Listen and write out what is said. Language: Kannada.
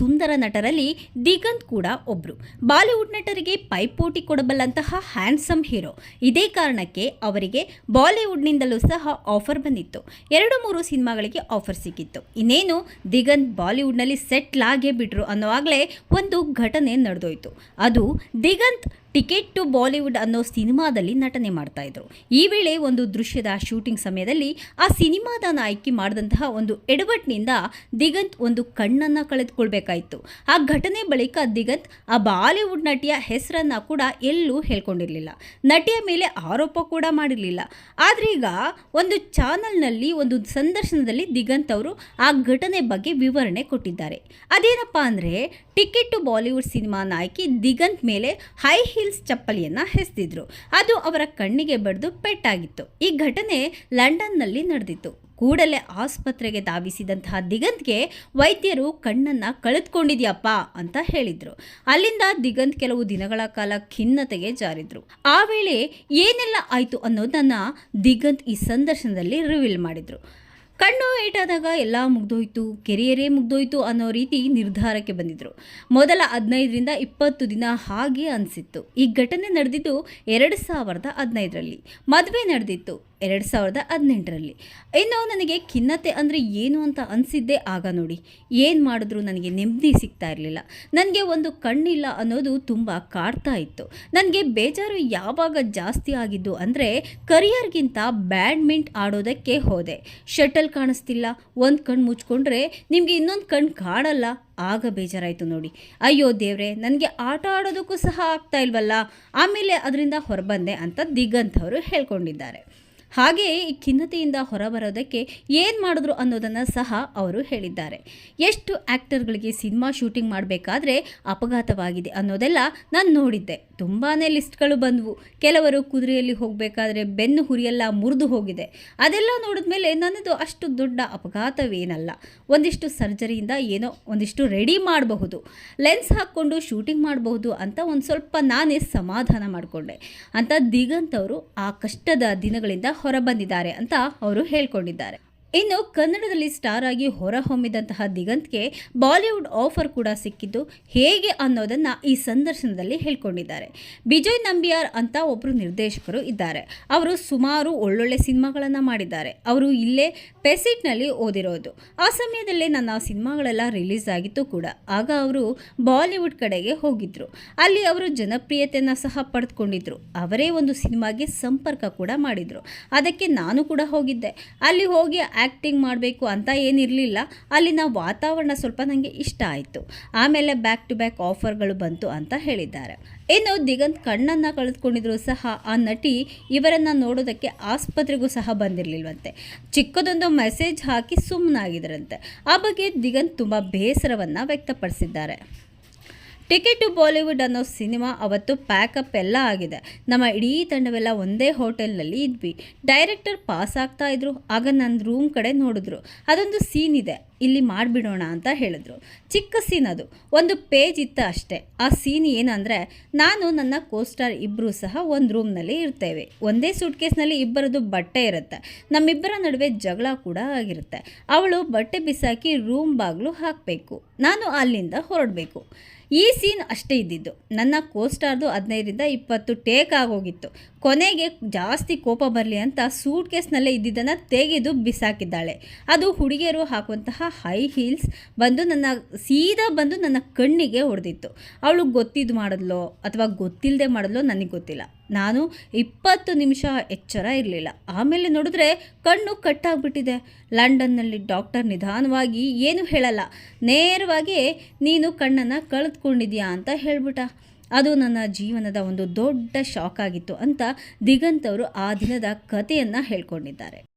ಸುಂದರ ನಟರಲ್ಲಿ ದಿಗಂತ್ ಕೂಡ ಒಬ್ರು. ಬಾಲಿವುಡ್ ನಟರಿಗೆ ಪೈಪೋಟಿ ಕೊಡಬಲ್ಲಂತಹ ಹ್ಯಾಂಡ್ಸಮ್ ಹೀರೋ. ಇದೇ ಕಾರಣಕ್ಕೆ ಅವರಿಗೆ ಬಾಲಿವುಡ್ನಿಂದಲೂ ಸಹ ಆಫರ್ ಬಂದಿತ್ತು. ಎರಡು ಮೂರು ಸಿನಿಮಾಗಳಿಗೆ ಆಫರ್ ಸಿಕ್ಕಿತ್ತು. ಇನ್ನೇನು, ದಿಗಂತ್ ಬಾಲಿವುಡ್ನಲ್ಲಿ ಸೆಟ್ಲ್ ಆಗೇ ಬಿಟ್ರು ಅನ್ನೋವಾಗಲೇ ಒಂದು ಘಟನೆ ನಡೆದೋಯ್ತು. ಅದು ದಿಗಂತ್ ಟಿಕೆಟ್ ಟು ಬಾಲಿವುಡ್ ಅನ್ನೋ ಸಿನಿಮಾದಲ್ಲಿ ನಟನೆ ಮಾಡ್ತಾ ಈ ವೇಳೆ ಒಂದು ದೃಶ್ಯದ ಶೂಟಿಂಗ್ ಸಮಯದಲ್ಲಿ ಆ ಸಿನಿಮಾದ ನಾಯಕಿ ಮಾಡಿದಂತಹ ಒಂದು ಎಡವಟ್ನಿಂದ ದಿಗಂತ್ ಒಂದು ಕಣ್ಣನ್ನು ಕಳೆದುಕೊಳ್ಬೇಕಾಯಿತು. ಆ ಘಟನೆ ಬಳಿಕ ದಿಗಂತ್, ಆ ಬಾಲಿವುಡ್ ನಟಿಯ ಹೆಸರನ್ನ ಕೂಡ ಎಲ್ಲೂ ಹೇಳ್ಕೊಂಡಿರಲಿಲ್ಲ. ನಟಿಯ ಮೇಲೆ ಆರೋಪ ಕೂಡ ಮಾಡಿರಲಿಲ್ಲ. ಆದರೆ ಈಗ ಒಂದು ಚಾನಲ್ನಲ್ಲಿ, ಒಂದು ಸಂದರ್ಶನದಲ್ಲಿ ದಿಗಂತ್ ಅವರು ಆ ಘಟನೆ ಬಗ್ಗೆ ವಿವರಣೆ ಕೊಟ್ಟಿದ್ದಾರೆ. ಅದೇನಪ್ಪ ಅಂದರೆ, ಟಿಕೆಟ್ ಟು ಬಾಲಿವುಡ್ ಸಿನಿಮಾ ನಾಯಕಿ ದಿಗಂತ್ ಮೇಲೆ ಹೈ ಹೀಲ್ಸ್ ಚಪ್ಪಲಿಯನ್ನು ಹೆಸೆದಿದ್ರು. ಅದು ಅವರ ಕಣ್ಣಿಗೆ ಬಡಿದು ಪೆಟ್ಟಾಗಿತ್ತು. ಈ ಘಟನೆ ಲಂಡನ್ನಲ್ಲಿ ನಡೆದಿತ್ತು. ಕೂಡಲೇ ಆಸ್ಪತ್ರೆಗೆ ಧಾವಿಸಿದಂತಹ ದಿಗಂತ್ಗೆ ವೈದ್ಯರು ಕಣ್ಣನ್ನು ಕಳೆದುಕೊಂಡಿದ್ಯಪ್ಪ ಅಂತ ಹೇಳಿದ್ರು. ಅಲ್ಲಿಂದ ದಿಗಂತ್ ಕೆಲವು ದಿನಗಳ ಕಾಲ ಖಿನ್ನತೆಗೆ ಜಾರಿದ್ರು. ಆ ವೇಳೆ ಏನೆಲ್ಲ ಆಯಿತು ಅನ್ನೋದನ್ನ ದಿಗಂತ್ ಈ ಸಂದರ್ಶನದಲ್ಲಿ ರಿವೀಲ್ ಮಾಡಿದ್ರು. ಕಣ್ಣು ಏಟಾದಾಗ ಎಲ್ಲ ಮುಗ್ದೋಯ್ತು, ಕೆರಿಯರೇ ಮುಗ್ದೋಯ್ತು ಅನ್ನೋ ರೀತಿ ನಿರ್ಧಾರಕ್ಕೆ ಬಂದಿದ್ರು. ಮೊದಲ ಹದಿನೈದರಿಂದ ಇಪ್ಪತ್ತು ದಿನ ಹಾಗೆ ಅನಿಸಿತ್ತು. ಈ ಘಟನೆ ನಡೆದಿದ್ದು ಎರಡು ಸಾವಿರದ ಹದಿನೈದರಲ್ಲಿ. ಮದುವೆ ನಡೆದಿತ್ತು. ಎರಡು ಸಾವಿರದ ಹದಿನೆಂಟರಲ್ಲಿ. ಇನ್ನು ನನಗೆ ಖಿನ್ನತೆ ಅಂದರೆ ಏನು ಅಂತ ಅನಿಸಿದ್ದೇ ಆಗ ನೋಡಿ. ಏನು ಮಾಡಿದ್ರು ನನಗೆ ನೆಮ್ಮದಿ ಸಿಗ್ತಾ ಇರಲಿಲ್ಲ. ನನಗೆ ಒಂದು ಕಣ್ಣಿಲ್ಲ ಅನ್ನೋದು ತುಂಬ ಕಾಡ್ತಾ ಇತ್ತು. ನನಗೆ ಬೇಜಾರು ಯಾವಾಗ ಜಾಸ್ತಿ ಆಗಿದ್ದು ಅಂದರೆ ಕರಿಯರ್ಗಿಂತ ಬ್ಯಾಡ್ಮಿಂಟ್ ಆಡೋದಕ್ಕೆ ಹೋದೆ. ಶಟಲ್ ಕಾಣಿಸ್ತಿಲ್ಲ. ಒಂದು ಕಣ್ಣು ಮುಚ್ಕೊಂಡ್ರೆ ನಿಮಗೆ ಇನ್ನೊಂದು ಕಣ್ಣು ಕಾಣಲ್ಲ ಆಗ ಬೇಜಾರಾಯಿತು ನೋಡಿ. ಅಯ್ಯೋ ದೇವ್ರೆ, ನನಗೆ ಆಟ ಆಡೋದಕ್ಕೂ ಸಹ ಆಗ್ತಾ ಇಲ್ವಲ್ಲ? ಆಮೇಲೆ ಅದರಿಂದ ಹೊರಬಂದೆ ಅಂತ ದಿಗಂತ್ ಅವರು ಹೇಳ್ಕೊಂಡಿದ್ದಾರೆ. ಹಾಗೆಯೇ ಈ ಖಿನ್ನತೆಯಿಂದ ಹೊರಬರೋದಕ್ಕೆ ಏನು ಮಾಡಿದ್ರು ಅನ್ನೋದನ್ನು ಸಹ ಅವರು ಹೇಳಿದ್ದಾರೆ. ಎಷ್ಟು ಆ್ಯಕ್ಟರ್ಗಳಿಗೆ ಸಿನಿಮಾ ಶೂಟಿಂಗ್ ಮಾಡಬೇಕಾದ್ರೆ ಅಪಘಾತವಾಗಿದೆ ಅನ್ನೋದೆಲ್ಲ ನಾನು ನೋಡಿದ್ದೆ. ತುಂಬಾ ಲಿಸ್ಟ್ಗಳು ಬಂದವು. ಕೆಲವರು ಕುದುರೆಯಲ್ಲಿ ಹೋಗಬೇಕಾದ್ರೆ ಬೆನ್ನು ಹುರಿಯೆಲ್ಲ ಮುರಿದು ಹೋಗಿದೆ. ಅದೆಲ್ಲ ನೋಡಿದ ಮೇಲೆ ನನ್ನದು ಅಷ್ಟು ದೊಡ್ಡ ಅಪಘಾತವೇನಲ್ಲ. ಒಂದಿಷ್ಟು ಸರ್ಜರಿಯಿಂದ ಏನೋ ಒಂದಿಷ್ಟು ರೆಡಿ ಮಾಡಬಹುದು, ಲೆನ್ಸ್ ಹಾಕ್ಕೊಂಡು ಶೂಟಿಂಗ್ ಮಾಡಬಹುದು ಅಂತ ಒಂದು ಸ್ವಲ್ಪ ನಾನೇ ಸಮಾಧಾನ ಮಾಡಿಕೊಂಡೆ. ಅಂತ ದಿಗಂತ್ ಅವರು ಆ ಕಷ್ಟದ ದಿನಗಳಿಂದ ಹೊರಬಂದಿದ್ದಾರೆ ಅಂತ ಅವರು ಹೇಳ್ಕೊಂಡಿದ್ದಾರೆ. ಇನ್ನು ಕನ್ನಡದಲ್ಲಿ ಸ್ಟಾರ್ ಆಗಿ ಹೊರಹೊಮ್ಮಿದಂತಹ ದಿಗಂತ್ಗೆ ಬಾಲಿವುಡ್ ಆಫರ್ ಕೂಡ ಸಿಕ್ಕಿದ್ದು ಹೇಗೆ ಅನ್ನೋದನ್ನು ಈ ಸಂದರ್ಶನದಲ್ಲಿ ಹೇಳ್ಕೊಂಡಿದ್ದಾರೆ. ಬಿಜಯ್ ನಂಬಿಯಾರ್ ಅಂತ ಒಬ್ಬರು ನಿರ್ದೇಶಕರು ಇದ್ದಾರೆ. ಅವರು ಸುಮಾರು ಒಳ್ಳೊಳ್ಳೆ ಸಿನಿಮಾಗಳನ್ನು ಮಾಡಿದ್ದಾರೆ. ಅವರು ಇಲ್ಲೇ ಪೆಸಿಟ್ನಲ್ಲಿ ಓದಿರೋದು. ಆ ಸಮಯದಲ್ಲೇ ನನ್ನ ಸಿನಿಮಾಗಳೆಲ್ಲ ರಿಲೀಸ್ ಆಗಿತ್ತು ಕೂಡ. ಆಗ ಅವರು ಬಾಲಿವುಡ್ ಕಡೆಗೆ ಹೋಗಿದ್ರು. ಅಲ್ಲಿ ಅವರು ಜನಪ್ರಿಯತೆಯನ್ನು ಸಹ ಪಡೆದುಕೊಂಡಿದ್ರು. ಅವರೇ ಒಂದು ಸಿನಿಮಾಗೆ ಸಂಪರ್ಕ ಕೂಡ ಮಾಡಿದರು. ಅದಕ್ಕೆ ನಾನು ಕೂಡ ಹೋಗಿದ್ದೆ. ಅಲ್ಲಿ ಹೋಗಿ ಆ್ಯಕ್ಟಿಂಗ್ ಮಾಡಬೇಕು ಅಂತ ಏನಿರಲಿಲ್ಲ. ಅಲ್ಲಿನ ವಾತಾವರಣ ಸ್ವಲ್ಪ ನನಗೆ ಇಷ್ಟ ಆಯಿತು. ಆಮೇಲೆ ಬ್ಯಾಕ್ ಟು ಬ್ಯಾಕ್ ಆಫರ್ಗಳು ಬಂತು ಅಂತ ಹೇಳಿದ್ದಾರೆ. ಇನ್ನು ದಿಗಂತ್ ಕಣ್ಣನ್ನು ಕಳೆದುಕೊಂಡಿದ್ರು ಸಹ ಆ ನಟಿ ಇವರನ್ನು ನೋಡೋದಕ್ಕೆ ಆಸ್ಪತ್ರೆಗೂ ಸಹ ಬಂದಿರಲಿಲ್ವಂತೆ. ಚಿಕ್ಕದೊಂದು ಮೆಸೇಜ್ ಹಾಕಿ ಸುಮ್ಮನಾಗಿದ್ರಂತೆ ಆ ಬಗ್ಗೆ ದಿಗಂತ್ ತುಂಬ ಬೇಸರವನ್ನು ವ್ಯಕ್ತಪಡಿಸಿದ್ದಾರೆ. ಟಿಕೆಟ್ ಟು ಬಾಲಿವುಡ್ ಅನ್ನೋ ಸಿನಿಮಾ ಅವತ್ತು ಪ್ಯಾಕಪ್ ಎಲ್ಲ ಆಗಿದೆ. ನಮ್ಮ ಇಡೀ ತಂಡವೆಲ್ಲ ಒಂದೇ ಹೋಟೆಲ್ನಲ್ಲಿ ಇದ್ವಿ. ಡೈರೆಕ್ಟರ್ ಪಾಸ್ ಆಗ್ತಾ ಇದ್ರು, ಆಗ ನನ್ನ ರೂಮ್ ಕಡೆ ನೋಡಿದ್ರು. ಅದೊಂದು ಸೀನ್ ಇದೆ, ಇಲ್ಲಿ ಮಾಡಿಬಿಡೋಣ ಅಂತ ಹೇಳಿದ್ರು. ಚಿಕ್ಕ ಸೀನ್ ಅದು, ಒಂದು ಪೇಜ್ ಇತ್ತು ಅಷ್ಟೇ. ಆ ಸೀನ್ ಏನಂದರೆ, ನಾನು ನನ್ನ ಕೋಸ್ಟಾರ್ ಇಬ್ಬರೂ ಸಹ ಒಂದು ರೂಮ್ನಲ್ಲಿ ಇರ್ತೇವೆ. ಒಂದೇ ಸೂಟ್ ಕೇಸ್ನಲ್ಲಿ ಇಬ್ಬರದು ಬಟ್ಟೆ ಇರುತ್ತೆ. ನಮ್ಮಿಬ್ಬರ ನಡುವೆ ಜಗಳ ಕೂಡ ಆಗಿರುತ್ತೆ. ಅವಳು ಬಟ್ಟೆ ಬಿಸಾಕಿ ರೂಮ್ ಬಾಗಿಲು ಹಾಕಬೇಕು. ನಾನು ಅಲ್ಲಿಂದ ಹೊರಡಬೇಕು. ಈ ಸೀನ್ ಅಷ್ಟೇ ಇದ್ದಿದ್ದು. ನನ್ನ ಕೋಸ್ಟಾರ್ದು ಹದಿನೈದರಿಂದ ಇಪ್ಪತ್ತು ಟೇಕ್ ಆಗೋಗಿತ್ತು. ಕೊನೆಗೆ ಜಾಸ್ತಿ ಕೋಪ ಬರಲಿ ಅಂತ ಸೂಟ್ ಕೇಸ್ನಲ್ಲೇ ಇದ್ದಿದ್ದನ್ನು ತೆಗೆದು ಬಿಸಾಕಿದ್ದಾಳೆ. ಅದು ಹುಡುಗಿಯರು ಹಾಕುವಂತಹ ಹೈ ಹೀಲ್ಸ್ ಬಂದು ನನ್ನ, ಸೀದಾ ಬಂದು ನನ್ನ ಕಣ್ಣಿಗೆ ಹೊಡೆದಿತ್ತು. ಅವಳು ಗೊತ್ತಿದ್ದು ಮಾಡಿದ್ಲೋ ಅಥವಾ ಗೊತ್ತಿಲ್ಲದೆ ಮಾಡಿದ್ಲೋ ನನಗೆ ಗೊತ್ತಿಲ್ಲ. ನಾನು ಇಪ್ಪತ್ತು ನಿಮಿಷ ಎಚ್ಚರ ಇರಲಿಲ್ಲ. ಆಮೇಲೆ ನೋಡಿದ್ರೆ ಕಣ್ಣು ಕಟ್ಟಾಗ್ಬಿಟ್ಟಿದೆ. ಲಂಡನ್ನಲ್ಲಿ ಡಾಕ್ಟರ್ ನಿಧಾನವಾಗಿ ಏನು ಹೇಳಲ್ಲ. ನೇರವಾಗಿ, ನೀನು ಕಣ್ಣನ್ನು ಕಳೆದುಕೊಂಡಿದ್ಯಾ? ಅಂತ ಹೇಳ್ಬಿಟ್ಟ. ಅದು ನನ್ನ ಜೀವನದ ಒಂದು ದೊಡ್ಡ ಶಾಕ್ ಆಗಿತ್ತು ಅಂತ ದಿಗಂತ್ ಅವರು ಆ ದಿನದ ಕಥೆಯನ್ನು ಹೇಳ್ಕೊಂಡಿದ್ದಾರೆ.